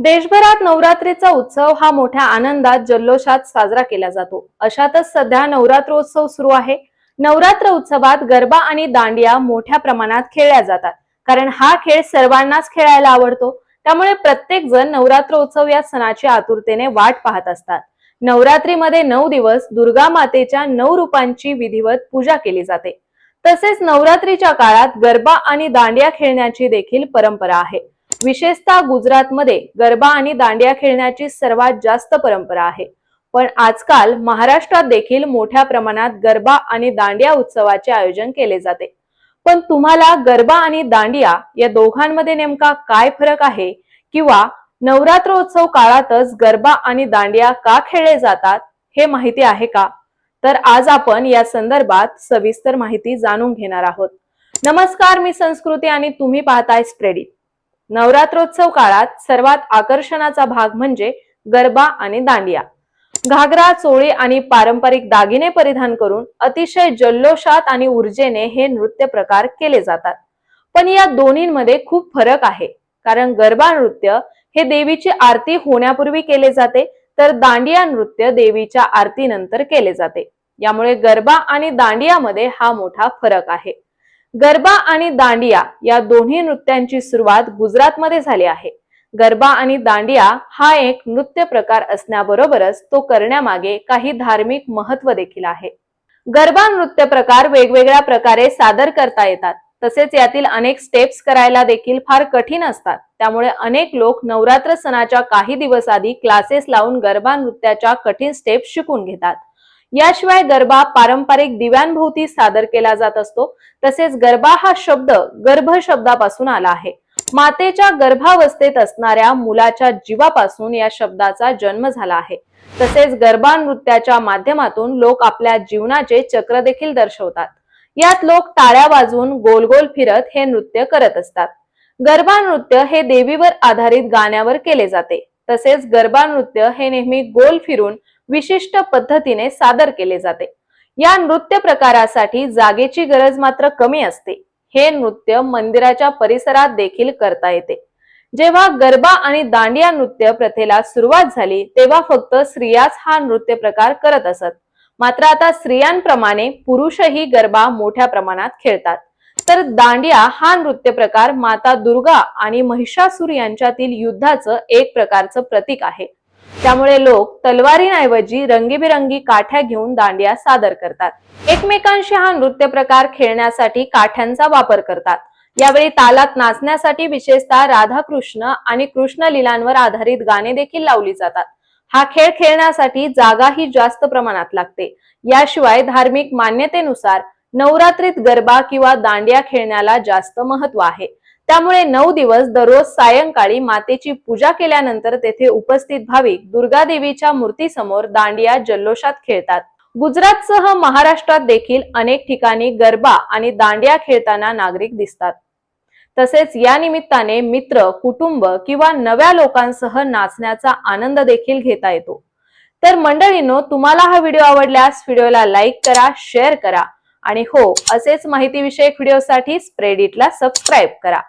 देशभरात नवरात्रीचा उत्सव हा मोठ्या आनंदात जल्लोषात साजरा केला जातो. अशातच सध्या नवरात्रोत्सव सुरू आहे. नवरात्र उत्सवात गरबा आणि दांडिया मोठ्या प्रमाणात खेळल्या जातात. कारण हा खेळ सर्वांनाच खेळायला आवडतो. त्यामुळे प्रत्येक जण नवरात्रोत्सव या सणाची आतुरतेने वाट पाहत असतात. नवरात्रीमध्ये नऊ दिवस दुर्गा मातेच्या नऊ रूपांची विधिवत पूजा केली जाते. तसेच नवरात्रीच्या काळात गरबा आणि दांडिया खेळण्याची देखील परंपरा आहे. विशेषतः गुजरातमध्ये गरबा आणि दांडिया खेळण्याची सर्वात जास्त परंपरा आहे. पण आजकाल महाराष्ट्रात देखील मोठ्या प्रमाणात गरबा आणि दांडिया उत्सवाचे आयोजन केले जाते. पण तुम्हाला गरबा आणि दांडिया या दोघांमध्ये नेमका काय फरक आहे? किंवा नवरात्रोत्सव काळातच गरबा आणि दांडिया का खेळले जातात हे माहिती आहे का? तर आज आपण या संदर्भात सविस्तर माहिती जाणून घेणार आहोत. नमस्कार मी संस्कृती आणि तुम्ही पाहताय स्प्रेडिट. नवरात्रोत्सव काळात सर्वात आकर्षणाचा भाग म्हणजे गरबा आणि दांडिया. घागरा चोळी आणि पारंपरिक दागिने परिधान करून अतिशय जल्लोषात आणि ऊर्जेने हे नृत्य प्रकार केले जातात. पण या दोन्हींमध्ये खूप फरक आहे. कारण गरबा नृत्य हे देवीची आरती होण्यापूर्वी केले जाते तर दांडिया नृत्य देवीच्या आरतीनंतर केले जाते. यामुळे गरबा आणि दांडियामध्ये हा मोठा फरक आहे. गरबा आणि दांडिया या दोन्ही नृत्यांची सुरुवात गुजरातमध्ये झाली आहे. गरबा आणि दांडिया हा एक नृत्य प्रकार असण्याबरोबरच तो करण्यामागे काही धार्मिक महत्त्व देखील आहे. गरबा नृत्य प्रकार वेगवेगळ्या प्रकारे सादर करता येतात. तसेच यातील अनेक स्टेप्स करायला देखील फार कठीण असतात. त्यामुळे अनेक लोक नवरात्र सणाच्या काही दिवस आधी क्लासेस लावून गरबा नृत्याच्या कठीण स्टेप्स शिकून घेतात. याशिवाय गरबा पारंपरिक दिव्यांभोवती सादर केला जात असतो. तसेच गरबा हा शब्द गर्भ शब्दापासून आला आहे. मातेच्या गर्भावस्थेत असणाऱ्या मुलाच्या जीवापासून या शब्दाचा जन्म झाला आहे. तसेच गरबा नृत्याच्या माध्यमातून लोक आपल्या जीवनाचे चक्र देखील दर्शवतात. यात लोक टाळ्या वाजवून गोल गोल फिरत हे नृत्य करत असतात. गरबा नृत्य हे देवीवर आधारित गाण्यावर केले जाते. तसेच गरबा नृत्य हे नेहमी गोल फिरून विशिष्ट पद्धतीने सादर केले जाते. या नृत्य प्रकारासाठी जागेची गरज मात्र कमी असते. हे नृत्य मंदिराच्या परिसरात देखील करता येते. जेव्हा गरबा आणि दांडिया नृत्य प्रथेला सुरुवात झाली तेव्हा फक्त स्त्रियाच हा नृत्य प्रकार करत असत. मात्र आता स्त्रियांप्रमाणे पुरुषही गरबा मोठ्या प्रमाणात खेळतात. तर दांडिया हा नृत्य प्रकार माता दुर्गा आणि महिषासूर यांच्यातील युद्धाचं एक प्रकारचं प्रतीक आहे. त्यामुळे लोक तलवारींऐवजी रंगीबेरंगी काठ्या घेऊन दांडिया सादर करतात. एकमेकांशी हा नृत्य प्रकार खेळण्यासाठी काठ्यांचा वापर करतात. यावेळी तालात नाचण्यासाठी विशेषतः राधाकृष्ण आणि कृष्ण लीलांवर आधारित गाणे देखील लावली जातात. हा खेळ खेळण्यासाठी जागाही जास्त प्रमाणात लागते. याशिवाय धार्मिक मान्यतेनुसार नवरात्रीत गरबा किंवा दांडिया खेळण्याला जास्त महत्त्व आहे. त्यामुळे नऊ दिवस दररोज सायंकाळी मातेची पूजा केल्यानंतर तेथे उपस्थित भाविक दुर्गा देवीच्या मूर्तीसमोर दांडिया जल्लोषात खेळतात. गुजरातसह महाराष्ट्रात देखील अनेक ठिकाणी गरबा आणि दांडिया खेळताना नागरिक दिसतात. तसेच या निमित्ताने मित्र कुटुंब किंवा नव्या लोकांसह नाचण्याचा आनंद देखील घेता येतो. तर मंडळींनो तुम्हाला हा व्हिडिओ आवडल्यास व्हिडिओला लाईक करा शेअर करा आणि हो असेच माहितीविषयक व्हिडिओसाठी स्प्रेडिटला सबस्क्राईब करा.